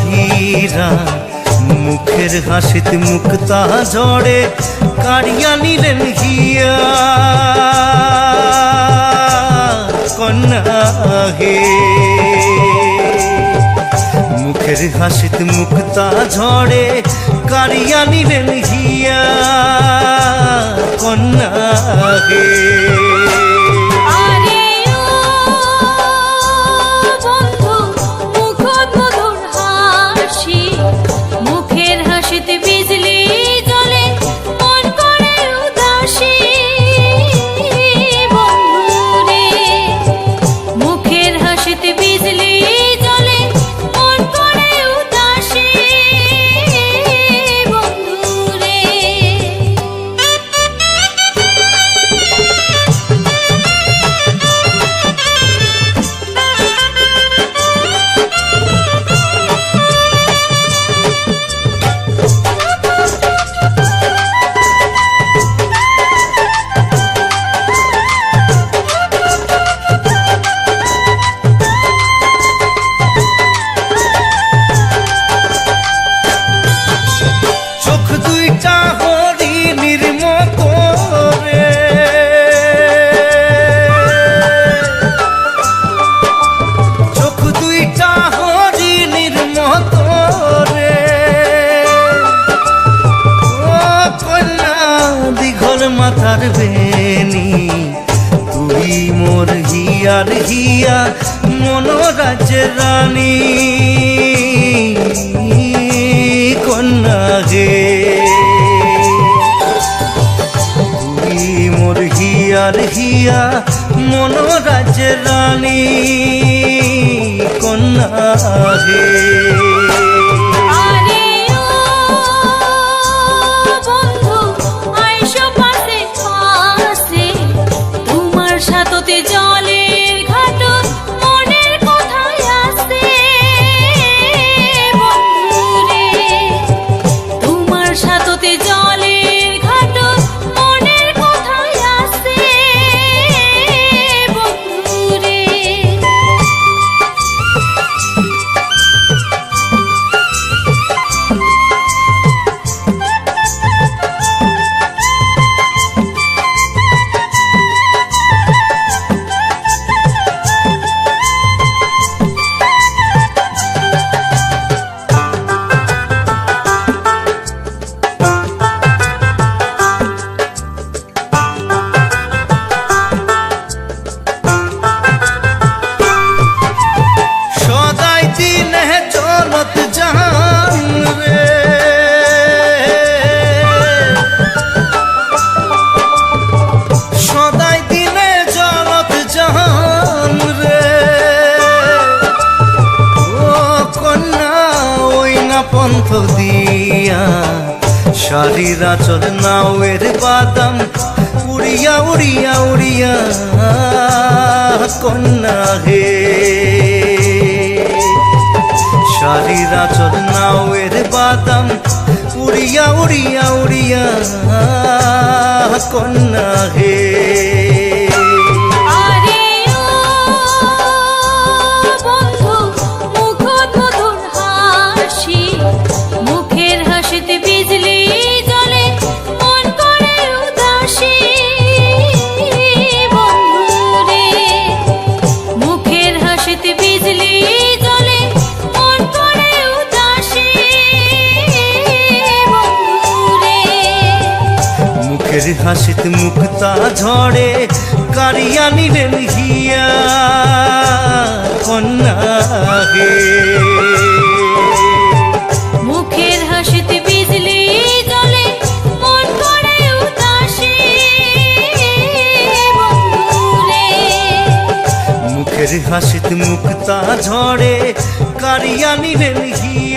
হীরা। মুখের হাসিত মুক্তা ঝড়ে কাড়িয়া নিলেন হিয়া কন্যা হে। মুখের হাসিত মুক্তা ঝড়ে কাড়িয়া নিলেন হিয়া কন্যা হে। মোর হিয়ার হিয়া মনোরাজ্যের রানী কন্যা গে তুই মোর হিয়ার হিয়া মনোরাজ্যের রানী কন্যা হে চলত জান রে সদাই দিনে চলত জান রে ও কন্যা, ওই না পন্থ দিয়া। শাড়ির আচর নাওয়ের বাদাম, উড়িয়া উড়িয়া উড়িয়া। কন্যা হে। শাড়ির আচর নাওয়ের বাদাম। উড়িয়া উড়িয়া উড়িয়া কন্যা হে। হাসিতে মুক্তা ঝড়ে কারিয়া নিলেন হিয়া কন্যা হে। মুখের হাসিতে বিজলি জ্বলে মন করে উদাসী মুখের হাসিতে মুক্তা ঝড়ে কারিয়া নিলেন হিয়া